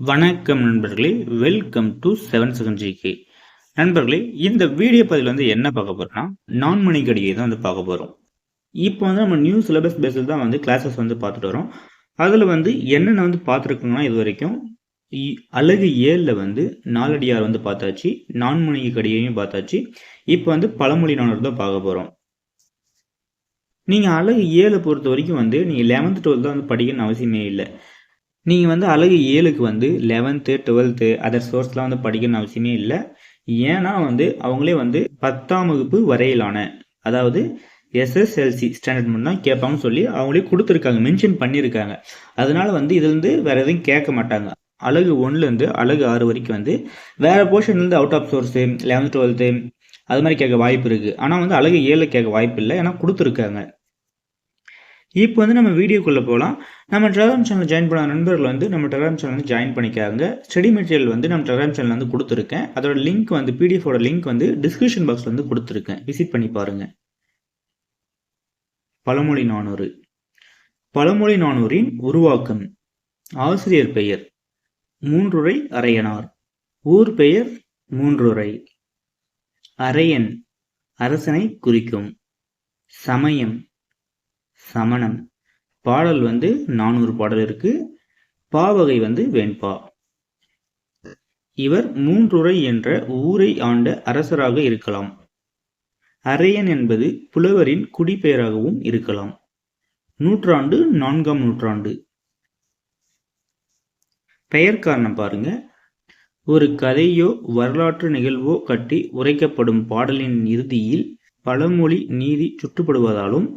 வணக்கம் நண்பர்களே. Welcome to seven second GK நண்பர்களே இந்த வீடியோ பதிவில் வந்து என்ன பார்க்க போறோம்னா நான் மணி கடிகை தான் வந்து பார்க்க போகிறோம் இப்போ வந்து நம்ம நியூ சிலபஸ் பேஸில் தான் வந்து கிளாஸஸ் வந்து பார்த்துட்டு வரோம். அதில் வந்து என்னென்ன வந்து பார்த்துருக்கோம்னா இது வரைக்கும் இ- அழகு ஏழில் வந்து நாலடியார் வந்து பார்த்தாச்சு நான்மணி கடிகையும் பார்த்தாச்சு. இப்போ வந்து பழமொழி நானூறு தான் பார்க்க போகிறோம் நீங்கள் அழகு ஏழை பொறுத்த வரைக்கும் வந்து நீங்கள் லெவன்த்து டுவெல்த் வந்து படிக்கணும்னு அவசியமே இல்லை. நீங்கள் வந்து அழகு ஏழுக்கு வந்து லெவன்த்து டுவெல்த்து அதர் சோர்ஸ்லாம் வந்து படிக்கணும்னு அவசியமே இல்லை. ஏன்னா வந்து அவங்களே வந்து பத்தாம் வகுப்பு வரையிலான அதாவது எஸ்எஸ்எல்சி ஸ்டாண்டர்ட் மட்டும் தான் கேட்பாங்கன்னு சொல்லி அவங்களே கொடுத்துருக்காங்க மென்ஷன் பண்ணியிருக்காங்க. அதனால வந்து இதுலேருந்து வேறு எதுவும் கேட்க மாட்டாங்க. அழகு ஒன்றுலேருந்து அழகு ஆறு வரைக்கும் வந்து வேறு போர்ஷன்லேருந்து out of source eleventh twelfth அது மாதிரி கேட்க வாய்ப்பு இருக்குது ஆனால் வந்து அழகு ஏழில் கேட்க வாய்ப்பு இல்லை ஏன்னா கொடுத்துருக்காங்க. இப்போ வந்து நம்ம வீடியோக்குள்ளே போகலாம் நம்ம டெலிகிராம் சேனல் ஜாயின் பண்ண நண்பர்கள் வந்து நம்ம டெலிகிராம் சேனல் வந்து ஜாயின் பண்ணிக்காங்க. ஸ்டடி மெட்டீரியல் வந்து நம்ம டெலிகிராம் சேனல் வந்து கொடுத்துருக்கேன். அதோட லிங்க் வந்து பிடிஎஃபோட லிங்க் வந்து டிஸ்கிரிப்ஷன் பாக்ஸில் வந்து கொடுத்துருக்கேன். விசிட் பண்ணி பாருங்க. பழமொழி நானூறு. பழமொழி நானூரின் உருவாக்கம். ஆசிரியர் பெயர். மூன்றுரை அரையனார். ஊர் பெயர் மூன்றுரை. அரையன். அரசனை குறிக்கும். சமயம். சமணம். பாடல் வந்து நானூறு பாடல் இருக்கு. பாவகை வந்து வெண்பா. இவர் மூன்றுரை என்ற ஊரை ஆண்ட அரசராக இருக்கலாம். அரையன் என்பது புலவரின் குடிபெயராகவும் இருக்கலாம். நூற்றாண்டு நான்காம் நூற்றாண்டு. பெயர் காரணம் பாருங்க. ஒரு கதையோ வரலாற்று நிகழ்வோ கட்டி உரைக்கப்படும் பாடலின் இறுதியில் பழமொழி நீதி சுட்டுப்படுவதாலும்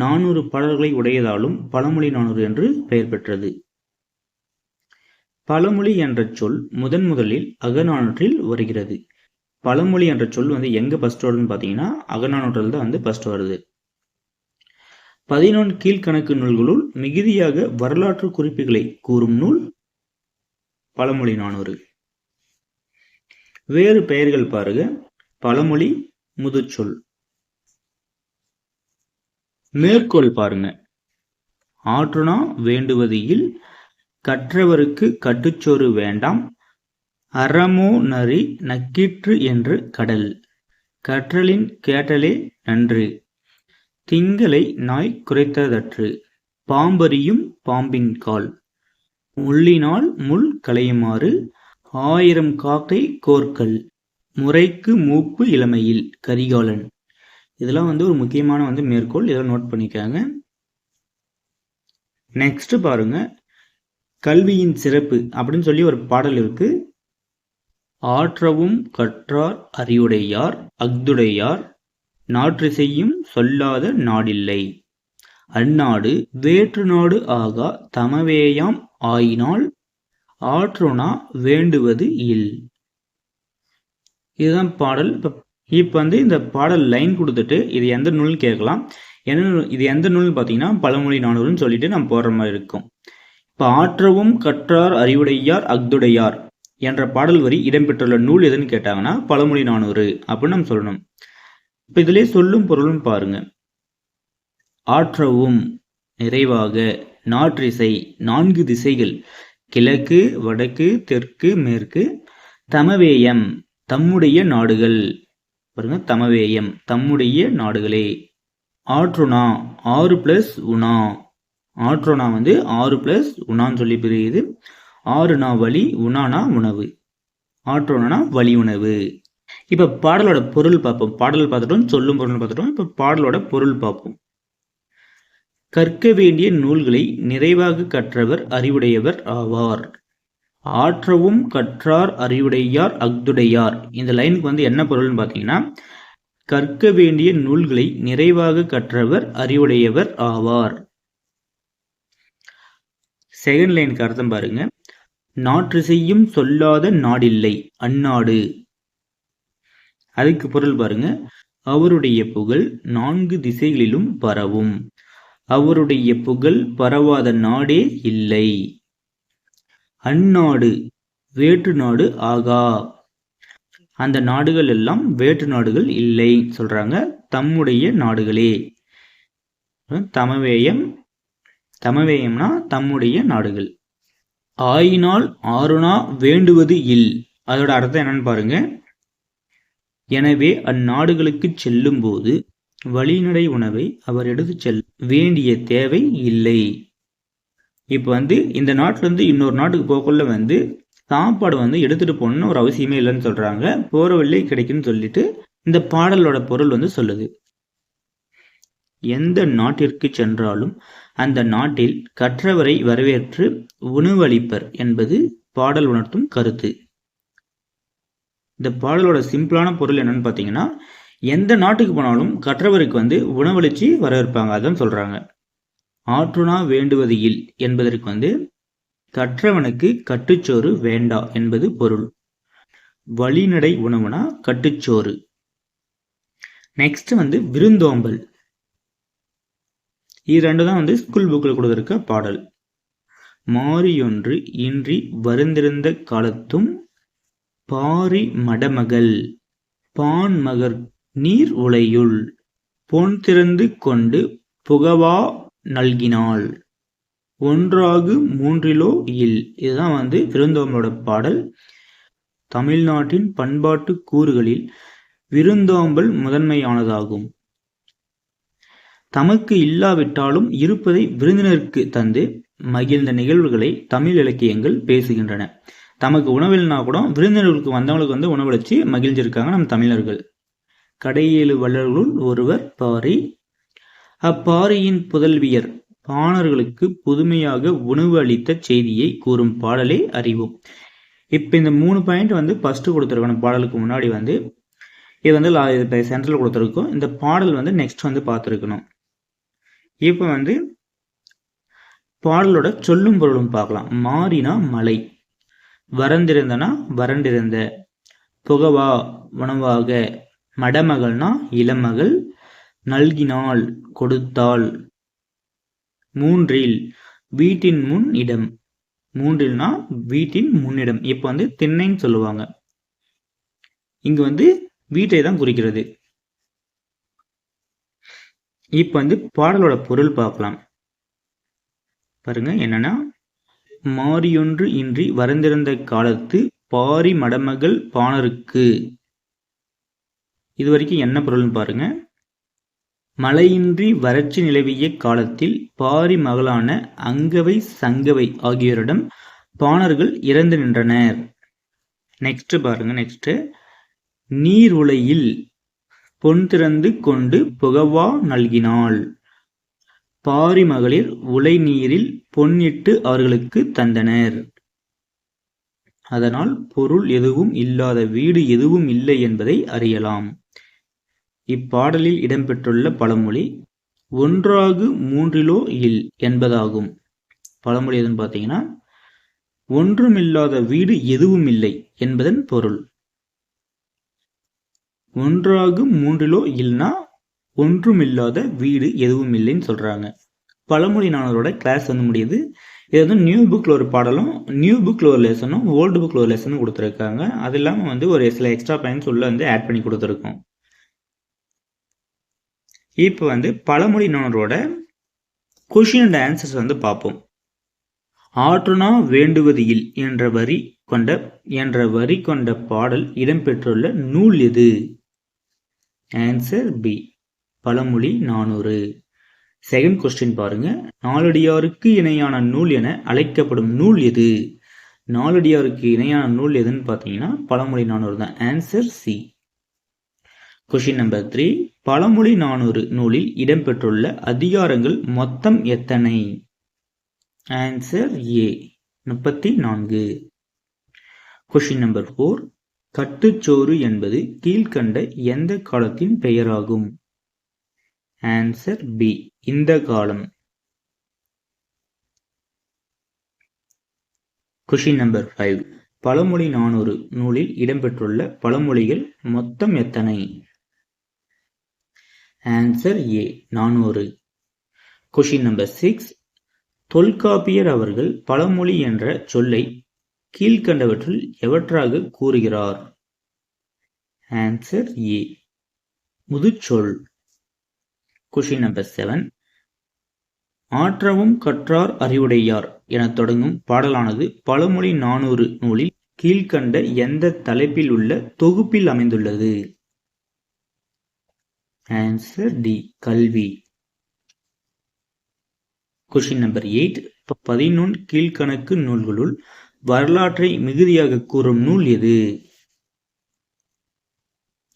நானூறு பாடல்களை உடையதாலும் பழமொழி நானூறு என்று பெயர் பெற்றது. பழமொழி என்ற சொல் முதன் முதலில் அகநானூற்றில் வருகிறது. பழமொழி என்ற சொல் வந்து எங்க ஃபர்ஸ்ட் வருதுன்னு பார்த்தீங்கன்னா அகநானூற்றில் தான் வந்து ஃபர்ஸ்ட் வருது. பதினொன்று கீழ்கணக்கு நூல்களுள் மிகுதியாக வரலாற்று குறிப்புகளை கூறும் நூல் பழமொழி நானூறு. வேறு பெயர்கள் பாருங்க. பழமொழி முதுச்சொல். மேற்கோள் பாருங்க. ஆற்றுணா வேண்டுவதில் கற்றவருக்கு கட்டுச்சோறு வேண்டாம். அறமோ நரி நக்கீற்று என்று கடல். கற்றலின் கேட்டலே நன்று. திங்களை நாய் குறைத்ததற்று பாம்பரியும் பாம்பின் கால். முள்ளினால் முள் களையுமாறு ஆயிரம் காக்கை கோர்க்கல் முறைக்கு மூப்பு இளமையில் கரிகாலன். இதெல்லாம் வந்து ஒரு முக்கியமான வந்து மேற்கோள் இதெல்லாம் நோட் பண்ணிக்காங்க. நெக்ஸ்ட் பாருங்க. கல்வியின் சிறப்பு அப்படின்னு சொல்லி ஒரு பாடல் இருக்கு. ஆற்றவும் கற்றார் அறிவுடையார் அஃதுடையார் நாற்றிசையும் சொல்லாத நாடில்லை. அந்நாடு வேற்று நாடு ஆகா தமவேயாம் ஆயினால் ஆற்றுனா வேண்டுவது இல். இதுதான் பாடல். இப்போ இப்போ வந்து இந்த பாடல் லைன் கொடுத்துட்டு இது எந்த நூல் கேட்கலாம். என்ன நூல்? இது எந்த நூல் பார்த்தீங்கன்னா பழமொழி நானூறுன்னு சொல்லிட்டு நம்ம போடுற மாதிரி இருக்கும். இப்போ ஆற்றவும் கற்றார் அறிவுடையார் அக்துடையார் என்ற பாடல் வரி இடம்பெற்றுள்ள நூல் எதுன்னு கேட்டாங்கன்னா பழமொழி நானூறு அப்படின்னு நம்ம சொல்லணும். இப்போ இதிலே சொல்லும் பொருளும் பாருங்க. ஆற்றவும் நிறைவாக நாற்றிசை நான்கு திசைகள் கிழக்கு வடக்கு தெற்கு மேற்கு தமவேயம் தம்முடைய நாடுகள். பாருங்க தமவேயம் தம்முடைய நாடுகளே. ஆற்றுணா ஆறு பிளஸ் உணா ஆற்றுணா வந்து ஆறு பிளஸ் உணான்னு சொல்லி பிரியுது. ஆறுனா வழி உணானா உணவு. ஆற்றுணா வழி உணவு. இப்போ பாடலோட பொருள் பார்ப்போம். பாடல் பார்த்துட்டோம் சொல்லும் பொருள் பார்த்துட்டோம். இப்போ பாடலோட பொருள் பார்ப்போம். கற்க வேண்டிய நூல்களை நிறைவாக கற்றவர் அறிவுடையவர் ஆவார். ஆற்றவும் கற்றார் அறிவுடையார் அஃதுடையார். இந்த லைனுக்கு வந்து என்ன பொருள்னு பார்த்தீங்கன்னா கற்க வேண்டிய நூல்களை நிறைவாக கற்றவர் அறிவுடையவர் ஆவார். செகண்ட் லைனுக்கு அர்த்தம் பாருங்க. நாற்றிசையும் சொல்லாத நாடில்லை அந்நாடு. அதுக்கு பொருள் பாருங்க. அவருடைய புகழ் நான்கு திசைகளிலும் பரவும். அவருடைய புகழ் பரவாத நாடே இல்லை. அந்நாடு வேற்று நாடு ஆகா. அந்த நாடுகள் எல்லாம் வேற்று நாடுகள் இல்லை சொல்றாங்க. தம்முடைய நாடுகளே. தமவேயம் தமவேயம்னா தம்முடைய நாடுகள். ஆயினால் ஆறுனா வேண்டுவது இல். அதோட அர்த்தம் என்னன்னு பாருங்க. எனவே அந்நாடுகளுக்கு செல்லும் போது வழிநடை உணவை அவர் எடுத்து செல் வேண்டிய தேவை இல்லை. இப்போ வந்து இந்த நாட்டிலேருந்து இன்னொரு நாட்டுக்கு போகக்குள்ள வந்து சாப்பாடு வந்து எடுத்துகிட்டு போகணுன்னு ஒரு அவசியமே இல்லைன்னு சொல்கிறாங்க போகிற வழியே கிடைக்குன்னு சொல்லிட்டு இந்த பாடலோட பொருள் வந்து சொல்லுது. எந்த நாட்டிற்கு சென்றாலும் அந்த நாட்டில் கற்றவரை வரவேற்று உணவளிப்பர் என்பது பாடல் உணர்த்தும் கருத்து. இந்த பாடலோட சிம்பிளான பொருள் என்னன்னு பார்த்தீங்கன்னா எந்த நாட்டுக்கு போனாலும் கற்றவருக்கு வந்து உணவளிச்சு வரவேற்பாங்க. அதான் சொல்கிறாங்க ஆற்றுனா வேண்டுவது இல் என்பதற்கு வந்து கற்றவனுக்கு கட்டுச்சோறு வேண்டா என்பது பொருள். வழிநடை உணவுனா கட்டுச்சோறு. நெக்ஸ்ட் வந்து விருந்தோம்பல். இது ரெண்டு தான் வந்து ஸ்கூல் புக்கில் கொடுத்துருக்க பாடல். மாறியொன்று இன்றி வருந்திருந்த காலத்தும் பாரி மடமகள் பான்மகர் நீர் உலையுள் பொன் திறந்து கொண்டு புகவா நல்கினாள். ஒன்றாகு மூன்றிலோ இல். இதுதான் வந்து விருந்தோம்பலோட பாடல். தமிழ்நாட்டின் பண்பாட்டு கூறுகளில் விருந்தோம்பல் முதன்மையானதாகும். தமக்கு இல்லாவிட்டாலும் இருப்பதை விருந்தினருக்கு தந்து மகிழ்ந்த நிகழ்வுகளை தமிழ் இலக்கியங்கள் பேசுகின்றன. தமக்கு உணவில்னா கூட விருந்தினர்களுக்கு வந்தவங்களுக்கு வந்து உணவளிச்சு மகிழ்ந்திருக்காங்க நம் தமிழர்கள். கடையேழு வள்ளல்களுள் ஒருவர் பாரி அப்பாறையின் புதல்வியர் பாணர்களுக்கு புதுமையாக உணவு அளித்த செய்தியை கூறும் பாடலை அறிவோம் இப்போ இந்த மூணு பாயிண்ட் வந்து ஃபஸ்ட்டு கொடுத்துருக்கணும். பாடலுக்கு முன்னாடி வந்து இது வந்து இப்போ சென்ட்ரல் கொடுத்துருக்கோம். இந்த பாடல் வந்து நெக்ஸ்ட் வந்து பார்த்துருக்கணும். இப்போ வந்து பாடலோட சொல்லும் பொருளும் பார்க்கலாம். மாறினா மலை வறந்திருந்தனா வறண்டிருந்த புகவா உணவாக மடமகள்னா இளமகள் நல்கினாள் கொடுத்தாள். மூன்றில் வீட்டின் முன் இடம். மூன்றில்னா வீட்டின் முன்னிடம். இப்போ வந்து திண்ணைன்னு சொல்லுவாங்க. இங்க வந்து வீட்டை தான் குறிக்கிறது. இப்போ வந்து பாடலோட பொருள் பார்க்கலாம். பாருங்க என்னன்னா மாறியொன்று இன்றி வரந்திருந்த காலத்து பாரி மடமகள் பாணருக்கு. இது வரைக்கும் என்ன பொருள்னு பாருங்க. மழையின்றி வறட்சி நிலவிய காலத்தில் பாரி மகளான அங்கவை சங்கவை ஆகியோரிடம் பாணர்கள் இறந்து நின்றனர். நெக்ஸ்ட் பாருங்க நெக்ஸ்ட் நீர் உலையில் பொன் திறந்து கொண்டு புகவா நல்கினாள். பாரி மகளிர் உலை நீரில் பொன்னிட்டு அவர்களுக்கு தந்தனர். அதனால் பொருள் எதுவும் இல்லாத வீடு எதுவும் இல்லை என்பதை அறியலாம். இப்பாடலில் இடம்பெற்றுள்ள பழமொழி ஒன்றாகு மூன்றிலோ இல் என்பதாகும். பழமொழி எதுன்னு பார்த்தீங்கன்னா ஒன்றுமில்லாத வீடு எதுவும் இல்லை என்பதன் பொருள். ஒன்றாகு மூன்றிலோ இல்னா ஒன்றுமில்லாத வீடு எதுவும் இல்லைன்னு சொல்றாங்க. பழமொழி நானோட கிளாஸ் வந்து முடியுது. இது வந்து நியூ புக்கில் ஒரு பாடலும் நியூ புக்கில் ஒரு லெசனும் ஓல்டு புக்கில் ஒரு லெசனும் கொடுத்துருக்காங்க. அது இல்லாமல் வந்து ஒரு சில எக்ஸ்ட்ரா பாயிண்ட்ஸ் உள்ளே வந்து ஆட் பண்ணி கொடுத்துருக்கோம். இப்போ வந்து பழமொழி நானரோட கொஷின் அண்ட் ஆன்சர்ஸ் வந்து பார்ப்போம். ஆற்றுனா வேண்டுவது இல் என்ற வரி கொண்ட என்ற வரி கொண்ட பாடல் இடம்பெற்றுள்ள நூல் எது? ஆன்சர் பி பழமொழி நானூறு. செகண்ட் கொஸ்டின் பாருங்க. நாலடியாருக்கு இணையான நூல் என அழைக்கப்படும் நூல் எது? நாலடியாருக்கு இணையான நூல் எதுன்னு பார்த்தீங்கன்னா பழமொழி நானூறு தான். Answer C question number three பழமொழி நானூறு நூலில் இடம்பெற்றுள்ள அதிகாரங்கள் மொத்தம் எத்தனை? ஆன்சர் ஏ முப்பத்தி நான்கு கொஷின் நம்பர் ஃபோர் கட்டுச்சோறு என்பது கீழ்கண்ட எந்த காலத்தின் பெயராகும்? ஆன்சர் பி இந்த காலம். கொஷின் நம்பர் ஃபைவ் பழமொழி நானூறு நூலில் இடம்பெற்றுள்ள பழமொழிகள் மொத்தம் எத்தனை? ஆன்சர் ஏ நானூறு. கொஷின் நம்பர் சிக்ஸ் தொல்காப்பியர் அவர்கள் பழமொழி என்ற சொல்லை கீழ்கண்டவற்றில் எவற்றாக கூறுகிறார்? ஆன்சர் ஏ முதுச்சொல். கொஷின் நம்பர் செவன் ஆற்றவும் கற்றார் அறிவுடையார் என தொடங்கும் பாடலானது பழமொழி நானூறு நூலில் கீழ்கண்ட எந்த தலைப்பில் உள்ள தொகுப்பில் அமைந்துள்ளது? ஆன்சர் டி கல்வி. கொஷின் நம்பர் எயிட் பதினொன் கீழ்கணக்கு நூல்களுள் வரலாற்றை மிகுதியாக கூறும் நூல் எது?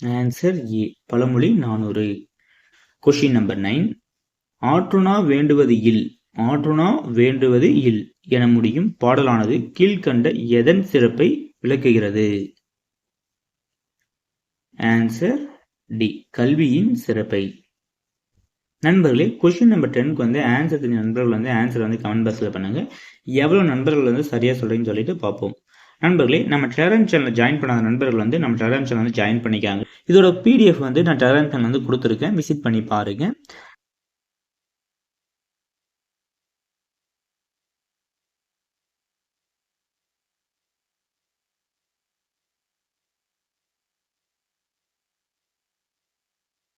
ஆன்சர் ஏ பழமொழி நானூறு. கொஷின் நம்பர் நைன் ஆற்றுணா வேண்டுவது இல். ஆற்றுணா வேண்டுவது இல் என முடியும் பாடலானது கீழ்கண்ட எதன் சிறப்பை விளக்குகிறது? ஆன்சர் டி கல்வியின் சிறப்பை. நண்பர்களே கொஷின் நம்பர் டென்க்கு வந்து ஆன்சர் தெரிஞ்ச நண்பர்கள் வந்து ஆன்சர் வந்து கமெண்ட் பாக்ஸில் பண்ணுங்கள் எவ்வளோ நண்பர்கள் வந்து சரியாக சொல்கிறீங்கன்னு சொல்லிட்டு பார்ப்போம். நண்பர்களே நம்ம டெலகிராம் சேனலில் ஜாயின் பண்ணாத நண்பர்கள் வந்து நம்ம டெலகிராம் சேனல் வந்து ஜாயின் பண்ணிக்காங்க. இதோட பிடிஎஃப் வந்து நான் டெலகிராம் சேனல் வந்து கொடுத்துருக்கேன். விசிட் பண்ணி பாருங்கள்